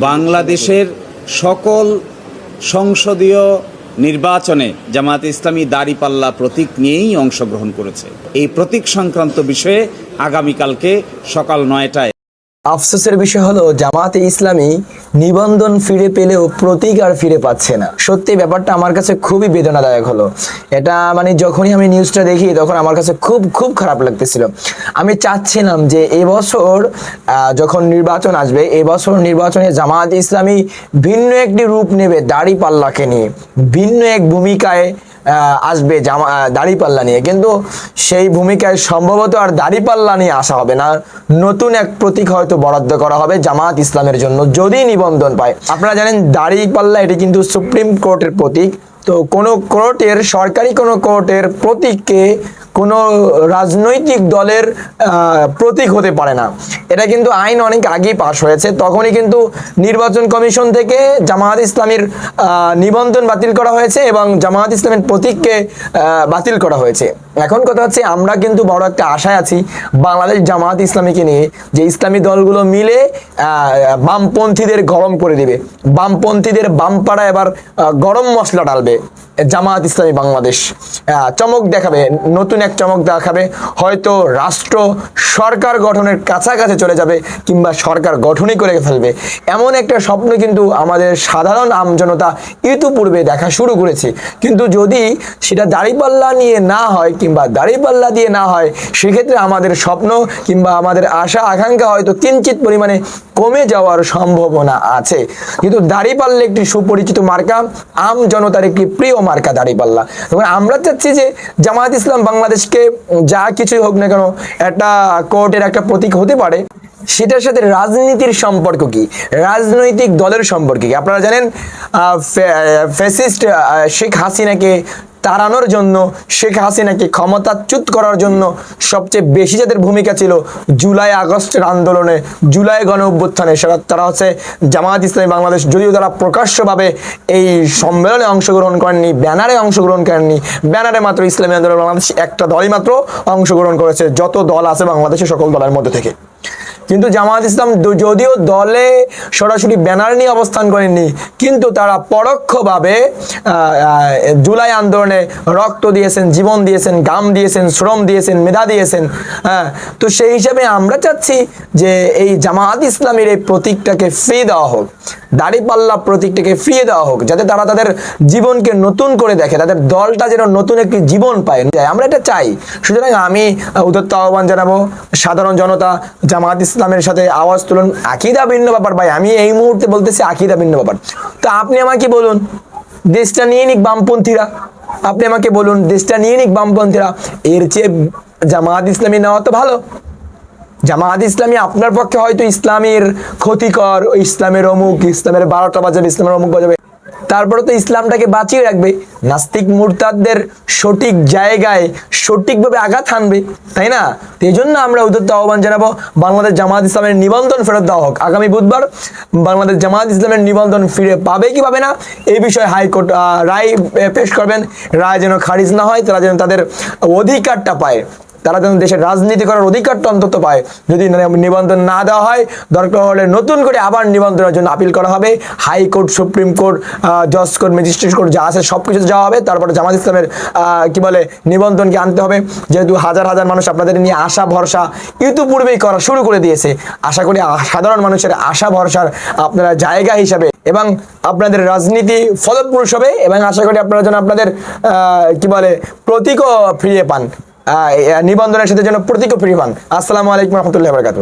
বাংলাদেশের সকল সংসদীয় নির্বাচনে জামাত ইসলামী দাড়িপাল্লা প্রতীক নিয়েই অংশগ্রহণ করেছে। এই প্রতীক সংক্রান্ত বিষয়ে আগামীকালকে সকাল নয়টায় আফসোসের বিষয় হলো জামাতে ইসলামী নিবন্ধন ফিরে পেলেও প্রতীক আর ফিরে পাচ্ছে না। সত্যি ব্যাপারটা আমার কাছে খুবই বেদনাদায়ক হলো। এটা মানে যখনই আমি নিউজটা দেখি, তখন আমার কাছে খুব খুব খারাপ লাগতেছিল। আমি চাচ্ছিলাম যে এবছর যখন নির্বাচন আসবে এবছর নির্বাচনে জামাত ইসলামী ভিন্ন একটি রূপ নেবে দাড়ি পাল্লাকে নিয়ে, ভিন্ন এক ভূমিকায় আসবে জামা দাড়িপাল্লা নিয়ে। কিন্তু সেই ভূমিকায় সম্ভবত আর দাড়িপাল্লা নিয়ে আসা হবে না। নতুন এক প্রতীক হয়তো বরাদ্দ করা হবে জামাত ইসলামের জন্য, যদি নিবন্ধন পায়। আপনারা জানেন দাড়ি পাল্লা এটি কিন্তু সুপ্রিম কোর্টের প্রতীক। তো কোনো কোর্টের, সরকারি কোনো কোর্টের প্রতীককে কোনো রাজনৈতিক দলের প্রতীক হতে পারে না। এটা কিন্তু আইন অনেক আগেই পাশ হয়েছে। তখনই কিন্তু নির্বাচন কমিশন থেকে জামায়াত ইসলামীর নিবন্ধন বাতিল করা হয়েছে এবং জামায়াত ইসলামের প্রতীককে বাতিল করা হয়েছে। এখন কথা হচ্ছে, আমরা কিন্তু বড় একটা আশায় আছি বাংলাদেশ জামায়াত ইসলামীকে নিয়ে যে ইসলামী দলগুলো মিলে বামপন্থীদের গরম করে দিবে। বামপন্থীদের বামপাড়া এবার গরম মশলা ডালবে জামায়াত ইসলামী বাংলাদেশ। চমক দেখাবে, নতুন এক চমক দেখাবে। হয়তো রাষ্ট্র সরকার গঠনের কাছাকাছি চলে যাবে কিংবা সরকার গঠনই করে ফেলবে। এমন একটা স্বপ্ন কিন্তু আমাদের সাধারণ আমজনতা ইতিপূর্বে দেখা শুরু করেছে। কিন্তু যদি সেটা দাড়িপাল্লা নিয়ে না হয় কিংবা দাড়িপাল্লা দিয়ে না হয়, সেক্ষেত্রে আমাদের স্বপ্ন কিংবা আমাদের আশা, আকাঙ্ক্ষা হয়তো কিঞ্চিত পরিমাণে কমে যাওয়ার সম্ভাবনা আছে। কিন্তু দাড়িপাল্লা একটি সুপরিচিত মার্কা, আম জনতার একটি প্রিয় মার্কা দাড়িপাল্লা। এবং আমরা চাচ্ছি যে জামায়াত ইসলাম বাংলাদেশকে যা কিছুই হোক না কেন একটা কোর্টের একটা প্রতীক হতে পারে, সেটার সাথে রাজনীতির সম্পর্ক কি? রাজনৈতিক দলের সম্পর্ক কি? আপনারা জানেন ফ্যাসিস্ট শেখ হাসিনাকে তাড়ানোর জন্য শেখ হাসিনাকে ক্ষমতাচ্যুত করার জন্য সবচেয়ে বেশি যাদের ভূমিকা ছিল জুলাই আগস্টের আন্দোলনে, জুলাই গণ অভ্যুত্থানে। সেটা তারা হচ্ছে জামায়াত ইসলামী বাংলাদেশ। যদিও তারা প্রকাশ্যভাবে এই সম্মেলনে অংশগ্রহণ করেননি, ব্যানারে অংশগ্রহণ করেননি, ব্যানারে মাত্র ইসলামী আন্দোলন বাংলাদেশ একটা দলই মাত্র অংশগ্রহণ করেছে, যত দল আছে বাংলাদেশের সকল দলের মধ্যে থেকে। কিন্তু জামায়াত ইসলাম যদিও দলে সরাসরি ব্যানার নিয়ে অবস্থান করেননি কিন্তু তারা পরোক্ষভাবে জুলাই আন্দোলনে রক্ত দিয়েছেন, জীবন দিয়েছেন, গাম দিয়েছেন, শ্রম দিয়েছেন, মেধা দিয়েছেন হ্যাঁ। তো সেই হিসাবে আমরা চাচ্ছি যে এই জামায়াত ইসলামের এই প্রতীকটাকে ফ্রি দেওয়া হোক। দাড়িপাল্লা প্রতীকটাকে ফিরিয়ে দেওয়া হোক যাতে তারা তাদের জীবনকে নতুন করে দেখে তাদের দলটা যেন নতুন একটি জীবন পায়। আমরা এটা চাই। সুতরাং আমি আহ, আহ্বান জানাব সাধারণ জনতা জামাত ইসলামের সাথে আওয়াজ তুলুন। আকিদা ভিন্ন ব্যাপার ভাই আমি এই মুহূর্তে বলতেছি আকিদা ভিন্ন ব্যাপার। তো আপনি আমাকে বলুন দেশটা নিয়ে নিক বামপন্থীরা। আপনি আমাকে বলুন দেশটা নিয়ে নিক বামপন্থীরা। এর চেয়ে জামাত ইসলামী নেওয়া তো ভালো। জামায়াত ইসলামী আপনার পক্ষে হয়তো ইসলামের ক্ষতিকর ইসলামের অমুক, ইসলামের বারোটা বাজাবে, ইসলামের অমুক বাজাবে। তারপরে তো ইসলামটাকে বাঁচিয়ে রাখবে, নাস্তিক মুরতাদদের সঠিক জায়গায়, সঠিকভাবে আঘাত হানবে, তাই না? এই জন্য আমরা উদ্যত আহ্বান জানাব, বাংলাদেশ জামায়াত ইসলামের নিবন্ধন ফেরত দেওয়া হোক। আগামী বুধবার বাংলাদেশ জামায়াত ইসলামের নিবন্ধন ফিরে পাবে কি পাবে না, এই বিষয়ে হাইকোর্ট রায় পেশ করবেন। রায় যেন খারিজ না হয়, তারা যেন তাদের অধিকারটা পায়। তারা যেন দেশের রাজনীতি করার অধিকারটা অন্তত পায়। যদি নিবন্ধন না দেওয়া হয়, দরকার হলে নতুন করে আবার নিবন্ধনের জন্য আপিল করা হবে। হাইকোর্ট, সুপ্রিম কোর্ট জজ কোর্ট, ম্যাজিস্ট্রেট কোর্ট যা আছে সব কিছু যাওয়া হবে। তারপরে জামাত ইসলামের কি বলে, নিবন্ধনকে আনতে হবে। যেহেতু হাজার হাজার মানুষ আপনাদের নিয়ে আশা, ভরসা ইতিপূর্বেই করা শুরু করে দিয়েছে। আশা করি সাধারণ মানুষের আশা, ভরসার আপনারা জায়গা হিসাবে এবং আপনাদের রাজনীতি ফলপ্রসূ হবে এবং আশা করি আপনারা যেন আপনাদের কি বলে, প্রতীকও ফিরিয়ে পান। নিবন্ধনের সাথে যেন প্রতীক পরিমাণ আসসালামু আলাইকুম রহমতুল্লাহ বরকাত